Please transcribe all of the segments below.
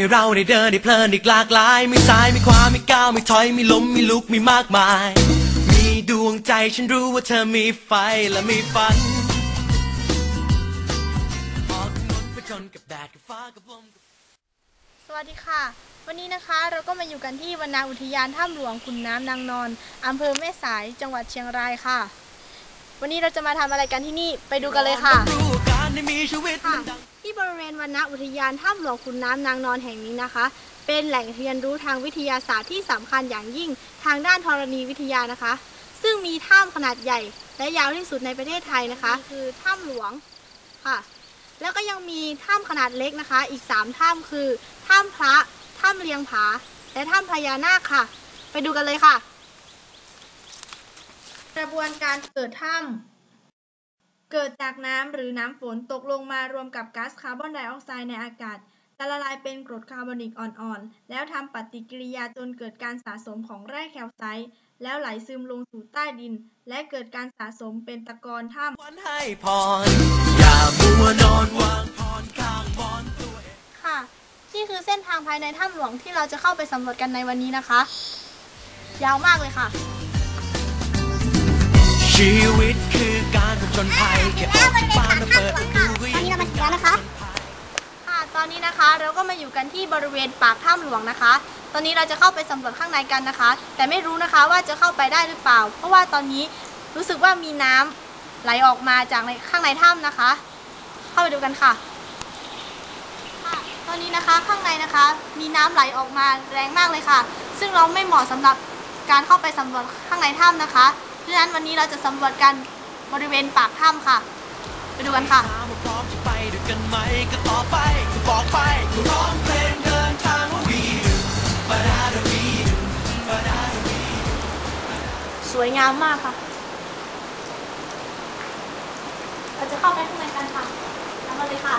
นถนนมีทางให้เราได้เดินได้เพลินอีกหลากหลายมีซ้ายมีขวามีก้าวมีถอยมีล้มมีลุกมีมากมาย มีดวงใจฉันรู้ว่าเธอมีไฟและมีฝันออกถนนไปจนกับแดดกับฟ้ากับลมสวัสดีค่ะ วันนี้นะคะเราก็มาอยู่กันที่วรรณอุทยานถ้ำหลวงขุนน้ำนางนอนอำเภอแม่สายจังหวัดเชียงรายค่ะ วันนี้เราจะมาทำอะไรกันที่นี่ไปดูกันเลยค่ะ รู้การได้มีชีวิตมันดังที่ บริเวณวรรณอุทยานถ้ำหลวงขุนน้ำนางนอนแห่งนี้นะคะ เป็นแหล่งเรียนรู้ทางวิทยาศาสตร์ที่สำคัญอย่างยิ่งทางด้านธรณีวิทยานะคะ ซึ่งมีถ้ำขนาดใหญ่ และยาวที่สุดในประเทศไทยนะคะ คือถ้ำหลวงค่ะ แล้วก็ยังมีถ้ำขนาดเล็กนะคะ อีก 3 ถ้ำคือถ้ำพระถ้ำเลียงผา และถ้ำพญานาคค่ะ ไปดูกันเลยค่ะ กระบวนการเกิดถ้ำ เกิดจากน้ำหรือน้ำฝนตกลงมารวมกับก๊าซคาร์บอนไดออกไซด์ในอากาศจะละลายเป็นกรดคาร์บอนิกอ่อนๆ แล้วทำปฏิกิริยาจนเกิดการสะสมของแร่แคลไซต์แล้วไหลซึมลงสู่ใต้ดิน และเกิดการสะสมเป็นตะกอนถ้ำวันให้พรอย่ามัวนอนวางพรข้างบอนตัวเองค่ะ นี่คือเส้นทางภายในถ้ำหลวงที่เราจะเข้าไปสำรวจกันในวันนี้นะคะ ยาวมากเลยค่ะ ชีวิตคือ การผจญภัยแค่ออกจากบ้านมาเปิดประตูก็ยังค่ะตอนนี้นะคะเราก็มาอยู่กันที่บริเวณปากถ้ำหลวงนะคะ ตอนนี้เราจะเข้าไปสำรวจข้างในกันนะคะ แต่ไม่รู้นะคะว่าจะเข้าไปได้หรือเปล่า เพราะว่าตอนนี้รู้สึกว่ามีน้ำไหลออกมาจากในข้างในถ้ำนะคะ เข้าไปดูกันค่ะค่ะตอนนี้นะคะข้างในนะคะ มีน้ำไหลออกมาแรงมากเลยค่ะ ซึ่งเราไม่เหมาะสำหรับการเข้าไปสำรวจข้างในถ้ำนะคะดังนั้นวันนี้เราจะสำรวจกัน บริเวณปากถ้ำค่ะ ไปดูกันค่ะพร้อมจะไปด้วยกันไหมก็ต่อไปก็บอกไปก็ร้องเพลงเดินทางว่า we do ปะดาดา we do ปะดาดา we do สวยงามมากค่ะเราจะเข้าไปข้างในกันค่ะตามมาเลยค่ะ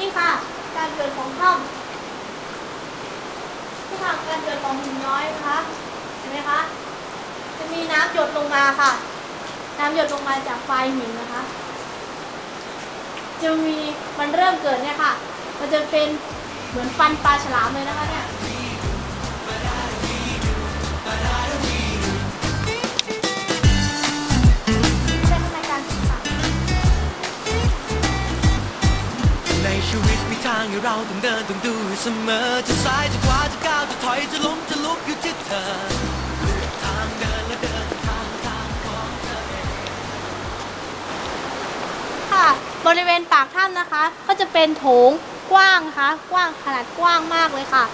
นี่ค่ะ การเกิดของถ้ำนี่ค่ะการ เกิดของหินย้อยนะคะเห็นไหมคะจะมีน้ำหยดลงมาค่ะ น้ำหยดลงมาจากปลายหินนะคะ จะมีมันเริ่มเกิดเนี่ยค่ะ มันจะเป็นเหมือนฟันปลาฉลามเลยนะคะเนี่ยในชีวิตมีทางให้เราต้องเดินต้องดูเสมอจะซ้ายจะ จะก้าวจจะล้มจะลุกอยู่ที่เธอเลือกทางเดินและเดินทางทางของเธอเองค่ะ บริเวณปากถ้ำนะคะ ก็จะเป็นโถงกว้างนะคะ กว้างขนาดกว้างมากเลยค่ะ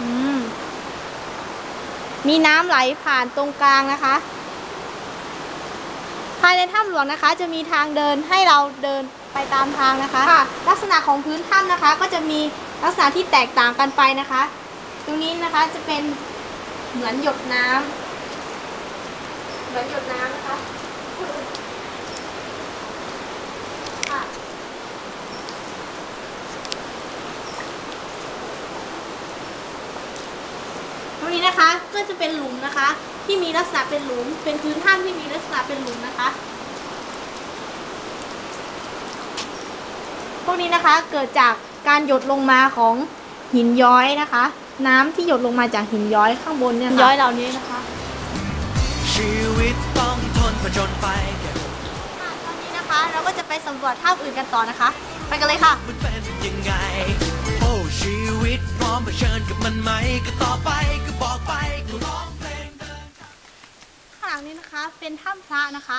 อืม มีน้ำไหลผ่านตรงกลางนะคะ ภายในถ้ำหลวงนะคะ จะมีทางเดินให้เราเดินไปตามทางนะคะ ลักษณะของพื้นถ้ำนะคะ ก็จะมี ลักษณะที่แตกต่างกันไปนะคะ ตรงนี้นะคะจะเป็นเหมือนหยดน้ำเหมือนหยดน้ำนะคะตรงนี้นะคะก็จะเป็นหลุมนะคะ ที่มีลักษณะเป็นหลุม เป็นพื้นถ้ำที่มีลักษณะเป็นหลุมนะคะ พวกนี้นะคะเกิดจาก การหยดลงมาของหินย้อยนะคะ น้ำที่หยดลงมาจากหินย้อยข้างบนเนี่ยย้อยเหล่านี้นะคะ ชีวิตต้องทนผจญไปแค่ค่ะตอนนี้นะคะ เราก็จะไปสำรวจถ้ำอื่นกันต่อนะคะ ไปกันเลยค่ะมันเป็นยังไงโอ้ชีวิตพร้อมเผชิญกับมันไหมก็ต่อไปก็บอกไปก็ร้องเพลงเดินข้างหลังนี้นะคะเป็นถ้ำพระนะคะ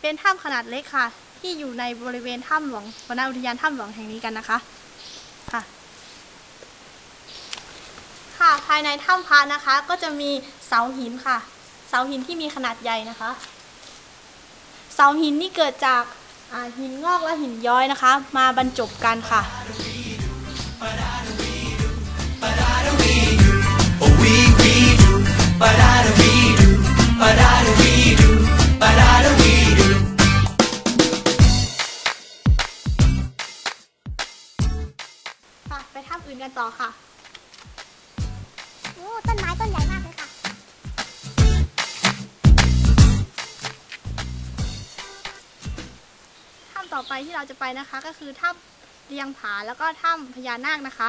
เป็นถ้ำขนาดเล็กค่ะ ที่อยู่ในบริเวณถ้ำหลวงวรรณอุทยานถ้ำหลวงแห่งนี้กันนะคะค่ะค่ะภายในถ้ำพระนะคะ ก็จะมีเสาหินค่ะ เสาหินที่มีขนาดใหญ่นะคะ เสาหินนี่เกิดจากหินงอกและหินย้อยนะคะ มาบรรจบกันค่ะ Oh we we do ba da da we do ba da da we do ba da da we do ค กันต่อค่ะโอ้ต้นไม้ต้นใหญ่มากเลยค่ะ ถ้ำต่อไปที่เราจะไปนะคะ ก็คือถ้ำเรียงผาแล้วก็ถ้ำพญานาคนะคะ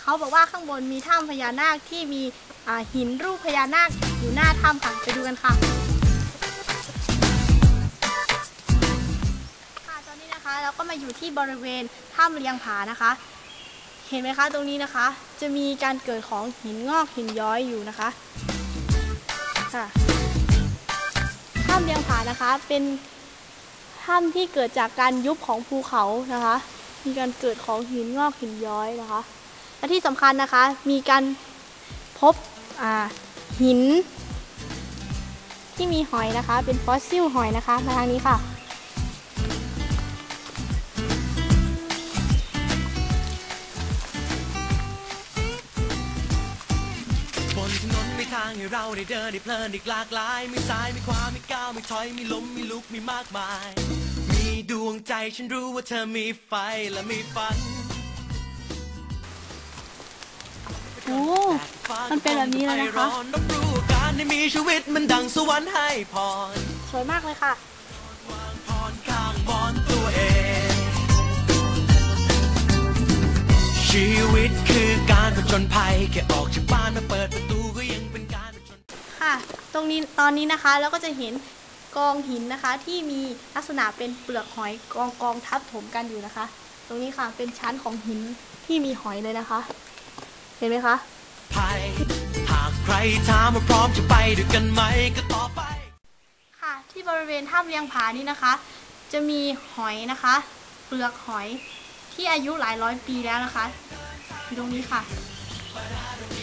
เขาบอกว่าข้างบนมีถ้ำพญานาคที่มีอ่าหินรูปพญานาคอยู่หน้าถ้ำค่ะไปดูกันค่ะค่ะตอนนี้นะคะเราก็มาอยู่ที่บริเวณถ้ำเรียงผานะคะ เห็นไหมคะตรงนี้นะคะ จะมีการเกิดของหินงอกหินย้อยอยู่นะคะค่ะถ้ำเรียงผานะคะเป็นถ้ำที่เกิดจากการยุบของภูเขานะคะ มีการเกิดของหินงอกหินย้อยนะคะ และที่สำคัญนะคะมีการพบหิน ที่มีหอยนะคะ เป็นฟอสซิลหอยนะคะมาทางนี้ค่ะ ให้เราได้เดินได้เพลินอีกหลากหลายมีซ้ายมีขวามีก้าวมีถอยมีล้มมีลุกมีมากมาย มีดวงใจฉันรู้ว่าเธอมีไฟและมีฝันโอ้มันเป็นแบบนี้เลยนะคะไปร้อนรับรู้การได้มีชีวิตมันดังสวรรค์ให้พรสวยมากเลยค่ะวางพรข้างบอนตัวเอง ชีวิตคือการผจญภัยแค่ออกจากบ้านมาเปิดประตูก็ยัง ค่ะ ตรงนี้ตอนนี้นะคะเราก็จะเห็นกองหินนะคะ ที่มีลักษณะเป็นเปลือกหอยกองกองทับถมกันอยู่นะคะ ตรงนี้ค่ะเป็นชั้นของหินที่มีหอยเลยนะคะ เห็นไหมคะภัยหากใครถามว่าพร้อมจะไปด้วยกันไหมก็ตอบไป ค่ะที่บริเวณถ้ำเลียงผานี้นะคะ จะมีหอยนะคะ เปลือกหอยที่อายุหลายร้อยปีแล้วนะคะอยู่ตรงนี้ค่ะใน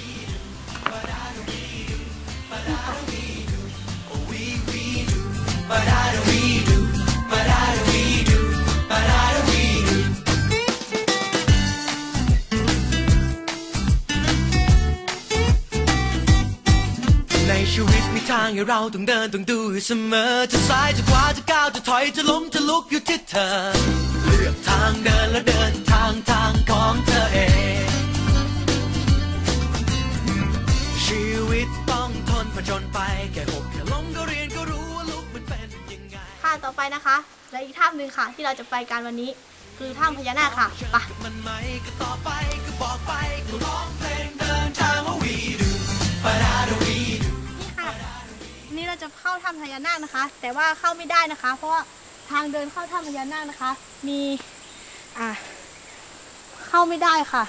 ชีวิตมีทางให้เราต้องเดินต้องดูอยู่เสมอ จะซ้ายจะขวาจะก้าวจะถอยจะล้มจะลุกอยู่ที่เธอ เลือกทางเดินแล้วเดินทางทางของเธอเอง ต้องทนผจญไปแค่หกแค่ล้มก็เรียนก็รู้ว่าลุกมันเป็นยังไงค่ะต่อไปนะคะ และอีกถ้ำหนึ่งค่ะ ที่เราจะไปกันวันนี้ คือถ้ำพญานาคค่ะไปมันไหมก็ต่อไปก็บอกไปก็ร้องเพลงเดินทางว่าวีดูปาดาดวีดูนี่ค่ะวันนี้เราจะเข้าถ้ำพญานาคนะคะ แต่ว่าเข้าไม่ได้นะคะ เพราะว่าทางเดินเข้าถ้ำพญานาคนะคะ มีอ่าเข้าไม่ได้ค่ะ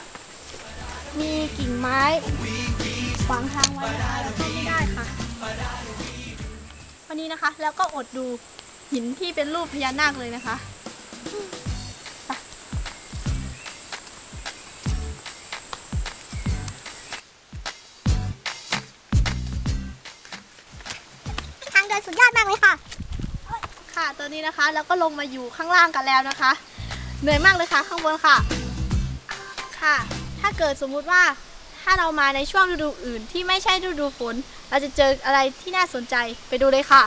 มีกิ่งไม้ ขวางทางไว้นะคะเราเข้าไม่ได้ค่ะ วันนี้นะคะ แล้วก็อดดูหินที่เป็นรูปพญานาคเลยนะคะไปทางเดินสุดยอดมากเลยค่ะ ค่ะตอนนี้นะคะเราก็ลงมาอยู่ข้างล่างกันแล้วนะคะ เหนื่อยมากเลยค่ะข้างบนค่ะ ค่ะ ถ้าเกิดสมมุติว่า ถ้าเรามาในช่วงฤดูอื่นที่ไม่ใช่ฤดูฝน เราจะเจออะไรที่น่าสนใจไปดูเลยค่ะ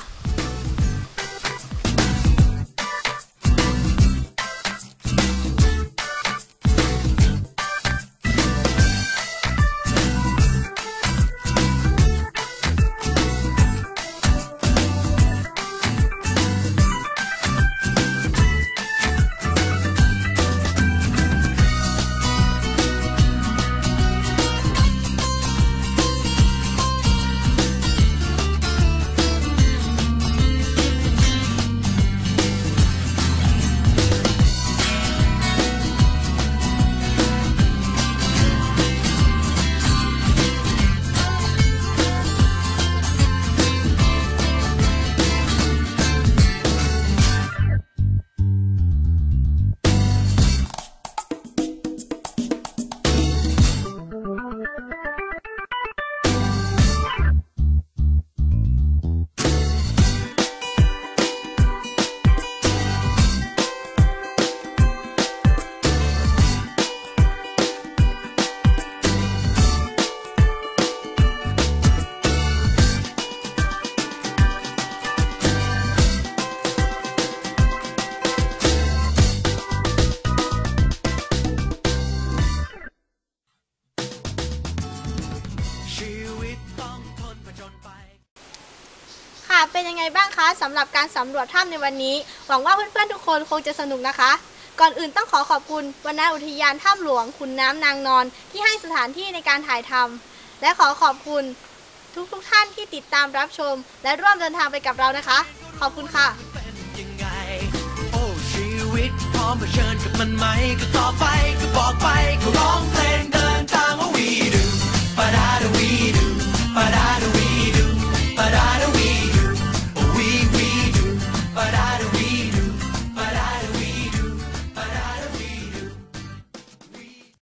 เป็นยังไงบ้างคะสำหรับการสำรวจถ้ำในวันนี้ หวังว่าเพื่อนๆทุกคนคงจะสนุกนะคะ ก่อนอื่นต้องขอขอบคุณวรรณอุทยานถ้ำหลวงขุนน้ำนางนอน ที่ให้สถานที่ในการถ่ายทำและขอขอบคุณทุกๆทท่านที่ติดตามรับชม และร่วมเดินทางไปกับเรานะคะ ขอบคุณค่ะชีวิตพร้อมเผชิญกับมันไหมก็ต่อไปก็บอกไปก็ร้องเพลงเดินทางว่าวีดูปาดาดวีดู